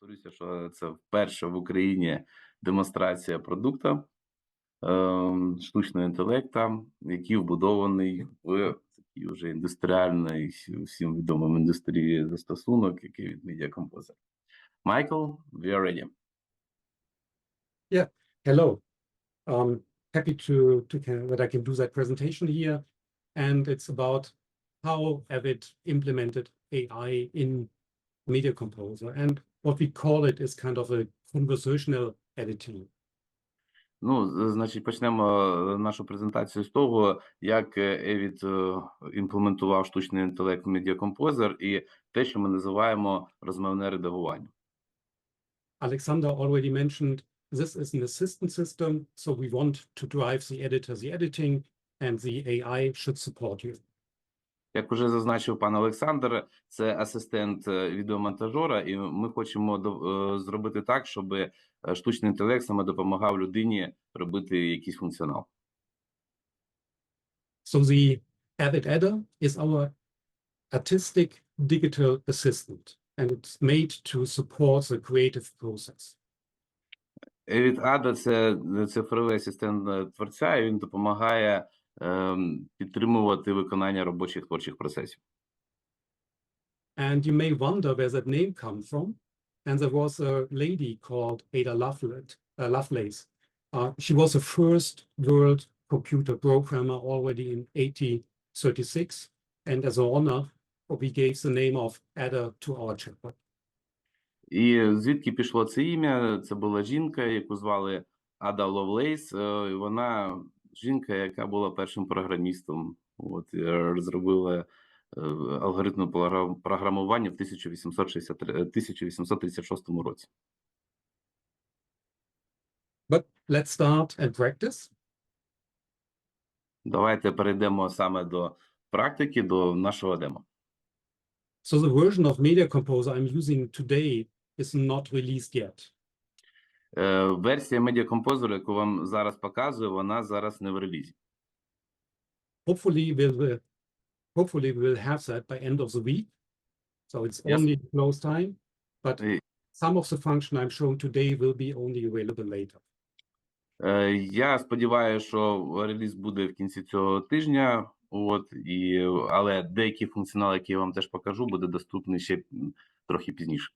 Повторюся, що це вперше в Україні демонстрація продукту е, штучного інтелекту, який вбудований в такий вже індустріальний всім відомим індустрії застосунок, який від Media Composer. Michael, we are ready. Yeah, Hello. Um, happy to, to that I can do that presentation here. And it's about how Avid implemented AI in Media Composer. And what we call it is kind of a conversational editing. Ну, з- значить, почнемо е, нашу презентацію з того, як е, Евід е, імплементував штучний інтелект в Media Composer і те, що ми називаємо розмовне редагування. Alexander already mentioned this is an assistant system. So we want to drive the editor, the editing, and the AI should support you. Як уже зазначив пан Олександр, це асистент е, відеомонтажера, і ми хочемо е, зробити так, щоб е, штучний інтелект саме допомагав людині робити якийсь функціонал. So the Avid Adder is our artistic digital assistant, and it's made to support the creative process. Від Ада це цифровий асистент творця, і він допомагає підтримувати виконання робочих творчих процесів. And you may wonder where that name comes from. And there was a lady called Ada Lovelace. Uh, Lovelace. Uh, she was the first world computer programmer already in 1836. And as an honor, we gave the name of Ada to our chapter. І звідки пішло це ім'я? Це була жінка, яку звали Ада Ловлейс. Е, Вона жінка, яка була першим програмістом. От розробила е, алгоритм програмування в 1863 е, 1836 році. But let's start and practice. Давайте перейдемо саме до практики, до нашого демо. So the version of Media Composer I'm using today is not released yet. Е, Версія Composer, яку вам зараз показую, вона зараз не в релізі. Hopefully we'll, will- hopefully we'll have that by end of the week. So it's Yes. only close time, but some of the function I'm showing today will be only available later. Е, Я сподіваюся, що реліз буде в кінці цього тижня. От і але деякі функціонали, які я вам теж покажу, буде доступний ще трохи пізніше.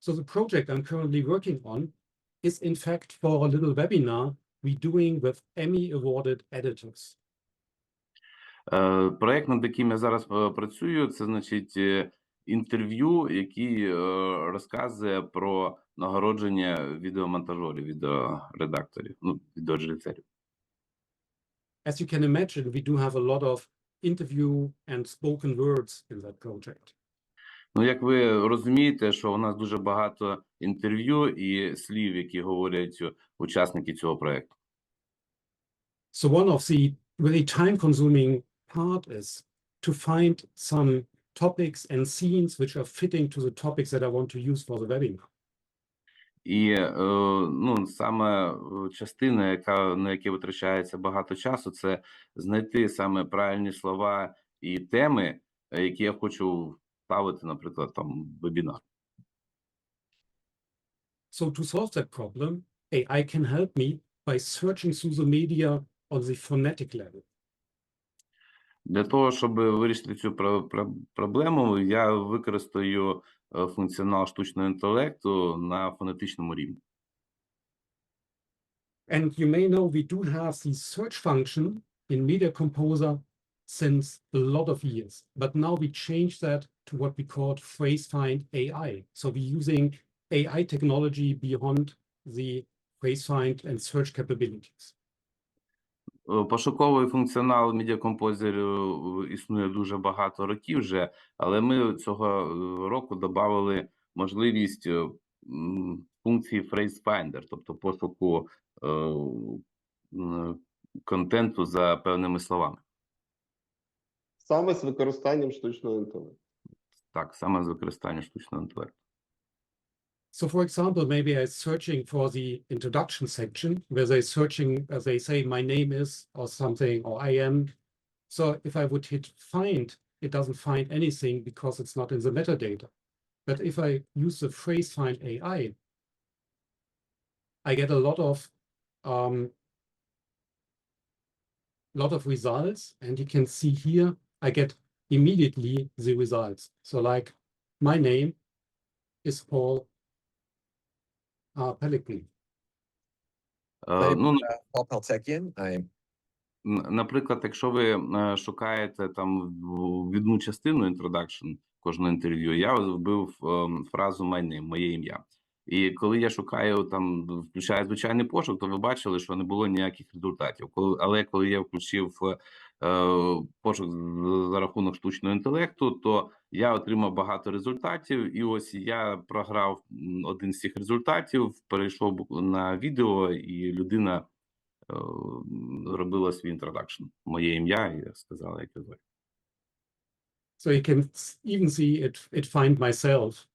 So the project I'm currently working on is in fact for a little webinar we're doing with Emmy awarded editors. Е, Проект, над яким я зараз е, працюю, це значить е, інтерв'ю, який е, розказує про нагородження відеомонтажерів, відеоредакторів, ну відеорежисерів. As you can imagine, we do have a lot of interview and spoken words in that project. Ну, як ви розумієте, що у нас дуже багато інтерв'ю і слів, які говорять учасники цього проекту. So one of the really time-consuming part is to find some topics and scenes which are fitting to the topics that I want to use for the webinar. І е, ну, саме е, частина, яка на яке витрачається багато часу, це знайти саме правильні слова і теми, е, які я хочу ставити, наприклад, там в вебінар. So to solve that problem, AI can help me by searching through the media on the phonetic level. Для того, щоб вирішити цю про- про- проблему, я використаю е, функціонал штучного інтелекту на фонетичному рівні. And you may know we do have the search function in Media Composer since a lot of years, but now we change that to what we call phrase find AI. So we're using AI technology beyond the phrase find and search capabilities. Е, Пошуковий функціонал Media Composer е, існує дуже багато років вже, але ми цього е, року додали можливість функції Phrase Finder, тобто пошуку контенту за певними словами. Саме з використанням штучного інтелекту. Так, саме з використанням штучного інтелекту. So for example, maybe I'm searching for the introduction section where they're searching, uh, they say my name is or something, or I am. So if I would hit find, it doesn't find anything because it's not in the metadata. But if I use the phrase find AI, I get a lot of um, lot of results, and you can see here I get immediately the results. So like my name is Paul uh, Pellegrini. Е, Ну, uh, Paul Peltekian. I'm Н- Наприклад, якщо ви е, шукаєте там в- відну частину introduction кожного інтерв'ю, я вбив ем, фразу «my name», моє ім'я. І коли я шукаю там, включаю звичайний пошук, то ви бачили, що не було ніяких результатів. Коли, але коли я включив е, пошук за рахунок штучного інтелекту, то я отримав багато результатів. І ось я програв один з цих результатів, перейшов на відео, і людина е, робила свій інтродакшн. Моє ім'я і сказала, як звати. So you can even see it, it find myself.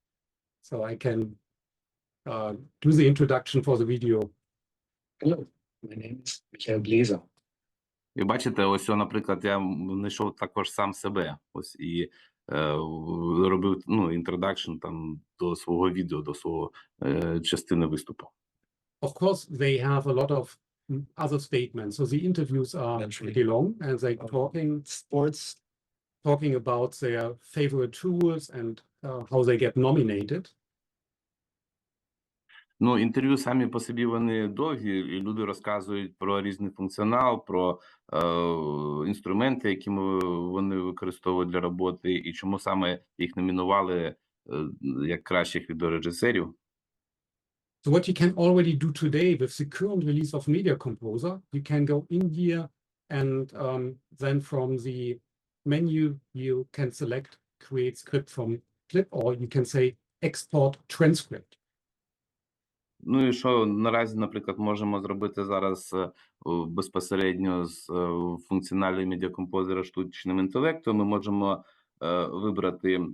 So I can uh, do the introduction for the video. Hello, my name is Michael Blazer. І бачите, ось, о, наприклад, я м- знайшов також сам себе. Ось і е, робив ну, інтродакшн там до свого відео, до свого е, частини виступу. Of course, they have a lot of mm, other statements. So the interviews are pretty long and they Um, talking Sports, talking about their favorite tools and uh, how they get nominated. Ну, інтерв'ю самі по собі вони довгі, і люди розказують про різний функціонал, про е, інструменти, які вони використовують для роботи, і чому саме їх номінували е, як кращих відеорежисерів. So what you can already do today with the current release of Media Composer, you can go in here and um, then from the menu, you can select create script from clip, or you can say export transcript. Ну і що наразі, наприклад, можемо зробити зараз е, безпосередньо з е, функціональної медіакомпозера штучним інтелектом. Ми можемо е, вибрати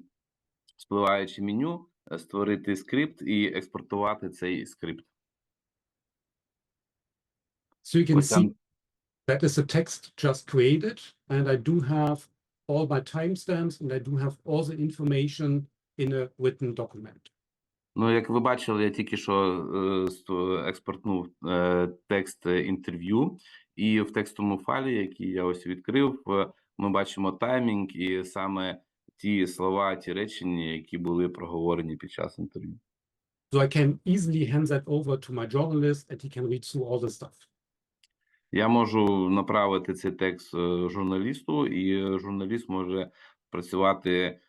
спливаюче меню, створити скрипт і експортувати цей скрипт. So you can see that is the text just created, and I do have all my timestamps and I do have all the information in a written document. Ну, як ви бачили, я тільки що е, експортнув е, текст е, інтерв'ю, і в текстовому файлі, який я ось відкрив, ми бачимо таймінг і саме ті слова, ті речення, які були проговорені під час інтерв'ю. So I can easily hand that over to my journalist and he can read through all the stuff. Я можу направити цей текст журналісту, і журналіст може працювати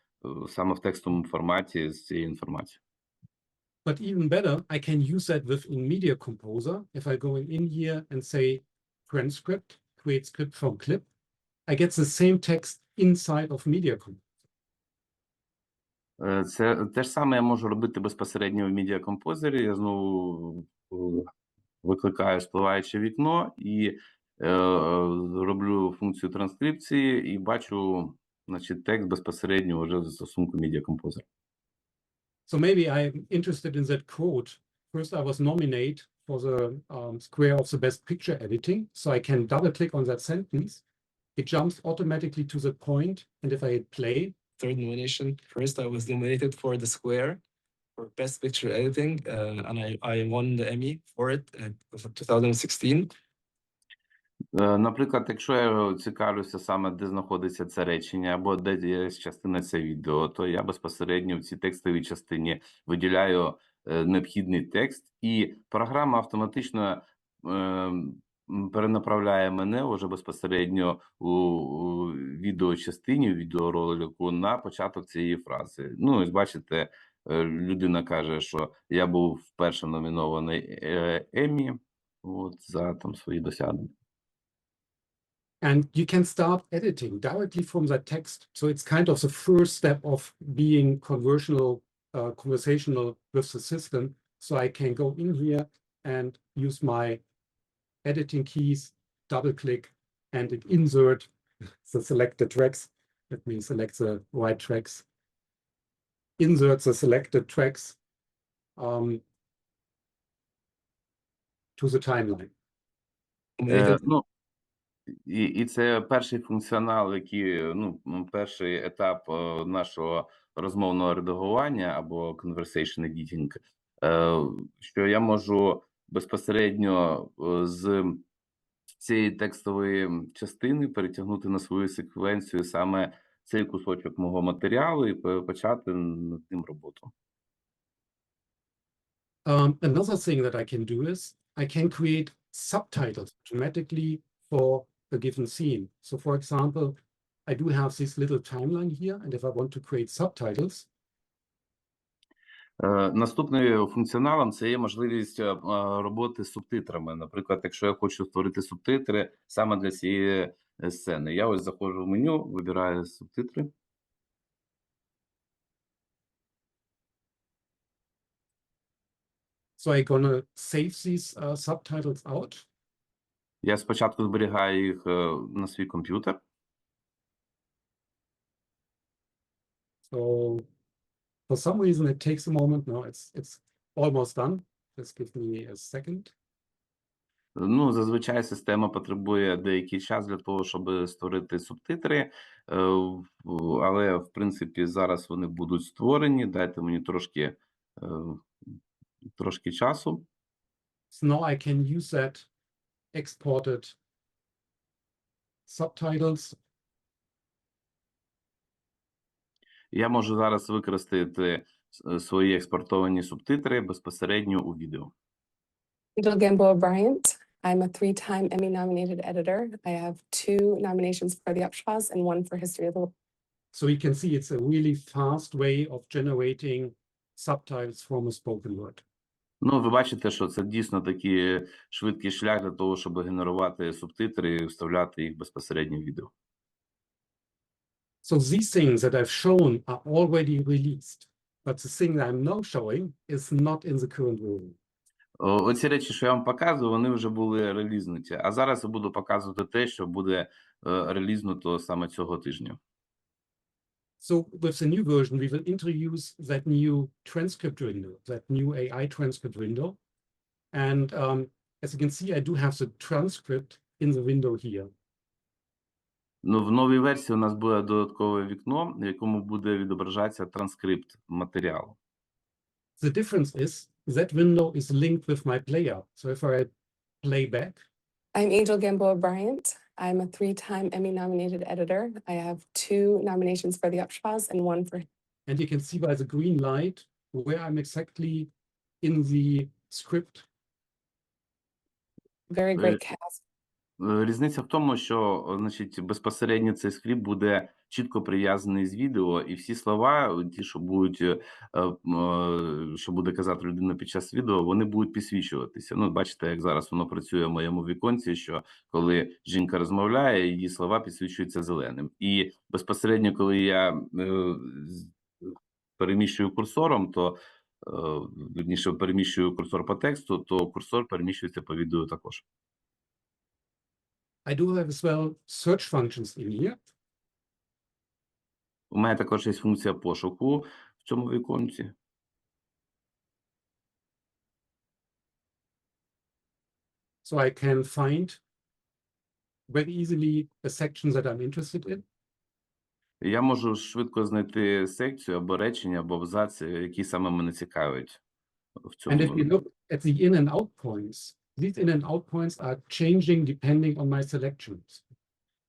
саме в текстовому форматі з цією інформацією. But even better, I can use that within Media Composer. If I go in here and say transcript, create script from clip, I get the same text inside of Media Composer. Е, Це те ж саме я можу робити безпосередньо в медіакомпозері. Я знову е, викликаю спливаюче вікно і е, роблю функцію транскрипції і бачу значить, текст безпосередньо вже в застосунку медіакомпозер. So maybe I'm interested in that quote. First, I was nominated for the um, square of the best picture editing. So I can double click on that sentence. It jumps automatically to the point, And if I hit play, third nomination. First, I was nominated for the Square for Best Picture Editing, uh, and I, I won the Emmy for it uh, for 2016. Е, Наприклад, якщо я цікавлюся саме, де знаходиться це речення, або де є частина це відео, то я безпосередньо в цій текстовій частині виділяю е, необхідний текст, і програма автоматично е, перенаправляє мене вже безпосередньо у, у відеочастині, відеоролику на початок цієї фрази. Ну, ось бачите, людина каже, що я був вперше номінований е, Еммі от, за там свої досягнення. And you can start editing directly from that text. So it's kind of the first step of being conversational, uh, conversational with the system. So I can go in here and use my editing keys, double click, and it insert the selected tracks. Let me select the right tracks. Insert the selected tracks um, to the timeline. Yeah. І, і це перший функціонал, який ну перший етап е, нашого розмовного редагування або conversation editing, е, що я можу безпосередньо е, з цієї текстової частини перетягнути на свою секвенцію саме цей кусочок мого матеріалу і почати над ним роботу. Um, another thing that I can do is I can create subtitles automatically for a given scene. So for example, I do have this little timeline here, and if I want to create subtitles, Е, Наступним функціоналом це є можливість е, е, роботи з субтитрами. Наприклад, якщо я хочу створити субтитри саме для цієї е, сцени, я ось заходжу в меню, вибираю субтитри. so I'm gonna save these uh, subtitles out. Я спочатку зберігаю їх е, на свій комп'ютер. So for some reason it takes a moment. No, it's it's almost done. Just give me a second. Ну, зазвичай система потребує деякий час для того, щоб створити субтитри, е, але в принципі зараз вони будуть створені. Дайте мені трошки, е, трошки часу. So now I can use that exported subtitles Я можу зараз використати с- свої експортовані субтитри безпосередньо у відео. Angel Gamboa Bryant. I'm a three-time Emmy-nominated editor. I have two nominations for the Upshaws and one for History of the So you can see it's a really fast way of generating subtitles from a spoken word. Ну, ви бачите, що це дійсно такий швидкий шлях для того, щоб генерувати субтитри і вставляти їх безпосередньо в відео. So these things that I've shown are already released, but the thing that I'm now showing is not in the current version. Оці речі, що я вам показую, вони вже були релізнуті. А зараз я буду показувати те, що буде е, релізнуто саме цього тижня. So with the new version, we will introduce that new transcript window, that new AI transcript window. And um, as you can see, I do have the transcript in the window here. Ну, в новій версії у нас буде додаткове вікно, в якому буде відображатися транскрипт матеріалу. The difference is that window is linked with my player. So if I play back, I'm Angel Gamboa Bryant. I'm a three-time Emmy-nominated editor. I have two nominations for the Upshaws and one for and you can see by the green light where I'm exactly in the script. very great Right. cast. Е, Різниця в тому, що значить, безпосередньо цей скрипт буде чітко прив'язаний з відео, і всі слова, ті, що будуть, е, е, що буде казати людина під час відео, вони будуть підсвічуватися. Ну, бачите, як зараз воно працює в моєму віконці, що коли жінка розмовляє, її слова підсвічуються зеленим. І безпосередньо, коли я е, переміщую курсором, то е, вірніше переміщую курсор по тексту, то курсор переміщується по відео також. I do have as well search functions in here. У мене також є функція пошуку в цьому віконці. So I can find very easily a section that I'm interested in. Я можу швидко знайти секцію або речення, або абзац, які саме мене цікавлять в And if you look at the in and out points, these in and out points are changing depending on my selections.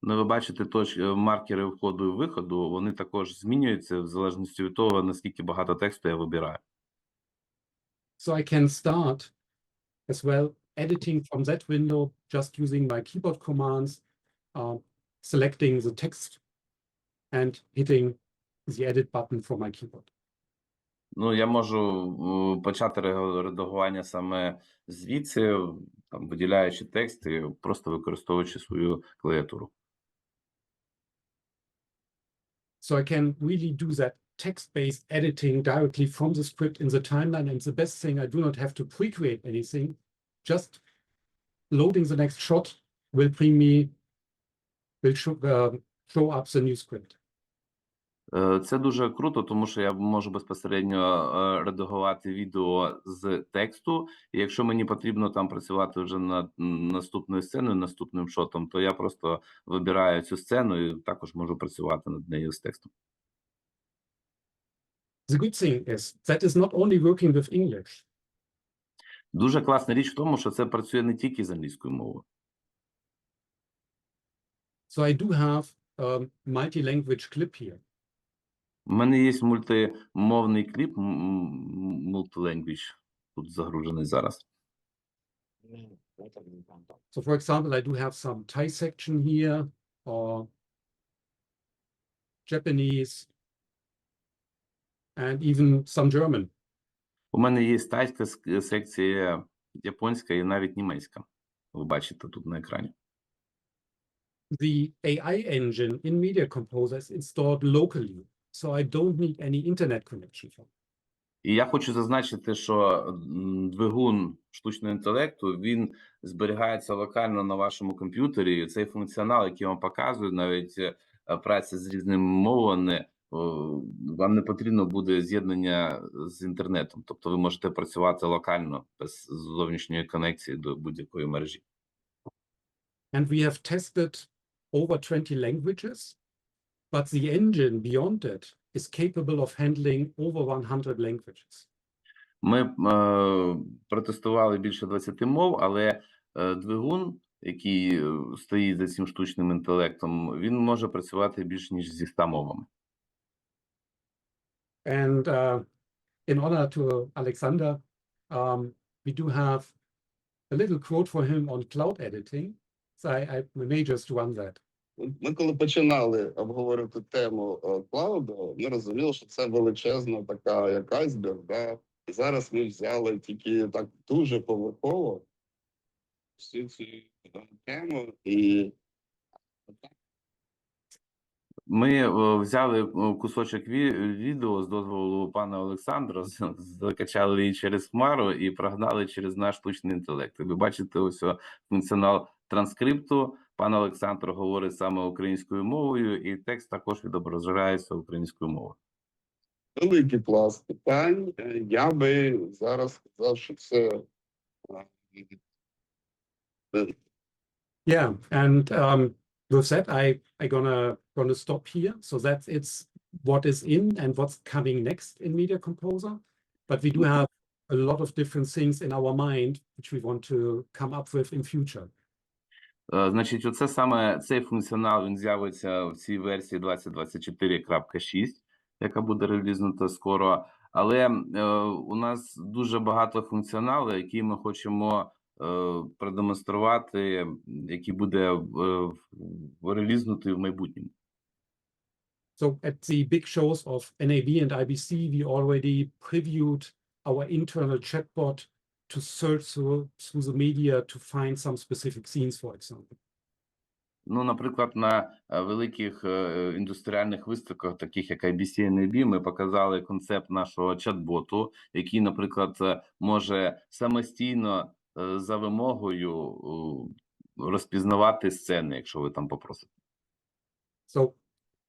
Ну, ви бачите, тож е, маркери входу і виходу, вони також змінюються в залежності від того, наскільки багато тексту я вибираю. So I can start as well editing from that window just using my keyboard commands, uh, selecting the text and hitting the edit button from my keyboard. Ну, я можу е, почати редагування саме звідси, там, виділяючи тексти, просто використовуючи свою клавіатуру. So I can really do that text-based editing directly from the script in the timeline. And the best thing, I do not have to pre-create anything. Just loading the next shot will bring me, will show, uh, show up the new script. Е, Це дуже круто, тому що я можу безпосередньо е, редагувати відео з тексту. І якщо мені потрібно там працювати вже над наступною сценою, наступним шотом, то я просто вибираю цю сцену і також можу працювати над нею з текстом. The good thing is that is not only working with English. Дуже класна річ в тому, що це працює не тільки з англійською мовою. So I do have a multi-language clip here. У мене є мультимовний кліп, мультиленгвіч тут загружений зараз. So for example, I do have some Thai section here or Japanese and even some German. У мене є тайська секція, японська і навіть німецька. Ви бачите тут на екрані. The AI engine in Media Composer is installed locally, so I don't need any internet connection for. І я хочу зазначити, що двигун штучного інтелекту він зберігається локально на вашому комп'ютері. Цей функціонал, який вам показую, навіть е, праця з різними мовами, вам не потрібно буде з'єднання з інтернетом. Тобто ви можете працювати локально без зовнішньої конекції до будь-якої мережі. And we have tested over 20 languages, but the engine beyond it is capable of handling over 100 languages. Ми е, протестували більше 20 мов, але е, двигун, який е, стоїть за цим штучним інтелектом, він може працювати більш ніж зі 100 мовами. And uh, in honor to Alexander, um, we do have a little quote for him on cloud editing. So I, I may just run that. Ми коли починали обговорювати тему е, клауду, ми розуміли, що це величезна така як айсберг, да? І зараз ми взяли тільки так дуже поверхово всю цю е, тему і Ми е, взяли кусочок відео з дозволу пана Олександра, закачали її через хмару і прогнали через наш штучний інтелект. Ви бачите ось функціонал транскрипту. Пан Олександр говорить саме українською мовою, і текст також відображається українською мовою. великий пласт питань. Е, Я би зараз сказав, що це е, Yeah, and um, with that, I I gonna gonna stop here. So that's it's what is in and what's coming next in Media Composer. But we do have a lot of different things in our mind which we want to come up with in future. Е, Значить, оце саме цей функціонал він з'явиться в цій версії 2024.6, яка буде релізнута скоро. Але е, у нас дуже багато функціоналу, які ми хочемо е, продемонструвати, який буде е, релізнутий в майбутньому. So at the big shows of NAB and IBC, we already previewed our internal chatbot to search through, through the media to find some specific scenes, for example. Ну, наприклад, на е, великих е, індустріальних виставках, таких як IBC і NAB, ми показали концепт нашого чат-боту, який, наприклад, е, може самостійно за вимогою розпізнавати сцени, якщо ви там попросите. So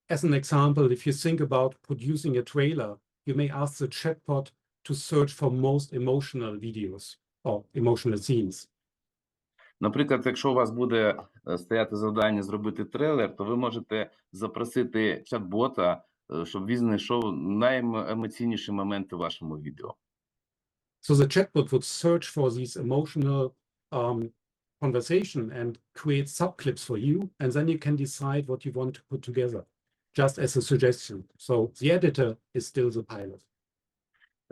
as an example, if you think about producing a trailer, you may ask the chatbot to search for most emotional videos or emotional scenes. Наприклад, якщо у вас буде е, стояти завдання зробити трейлер, то ви можете запросити чат-бота, е, щоб він знайшов найемоційніші моменти в вашому відео. So the chatbot would search for these emotional um, conversation and create subclips for you, and then you can decide what you want to put together, just as a suggestion. So the editor is still the pilot.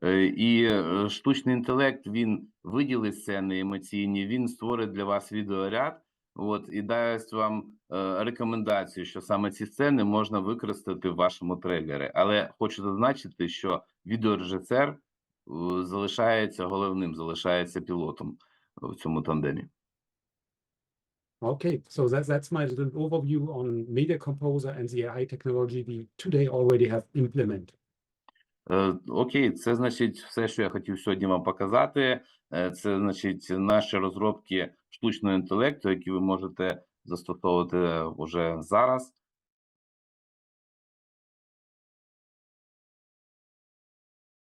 Е, І е, штучний інтелект він виділить сцени емоційні, він створить для вас відеоряд, от і дасть вам е, рекомендацію, що саме ці сцени можна використати в вашому трейлері. Але хочу зазначити, що відеорежисер е, залишається головним, залишається пілотом в цьому тандемі. Okay, so that's that's my little overview on Media Composer and the AI technology we today already have implemented. Е, Окей, це значить все, що я хотів сьогодні вам показати. Е, Це значить наші розробки штучного інтелекту, які ви можете застосовувати вже зараз.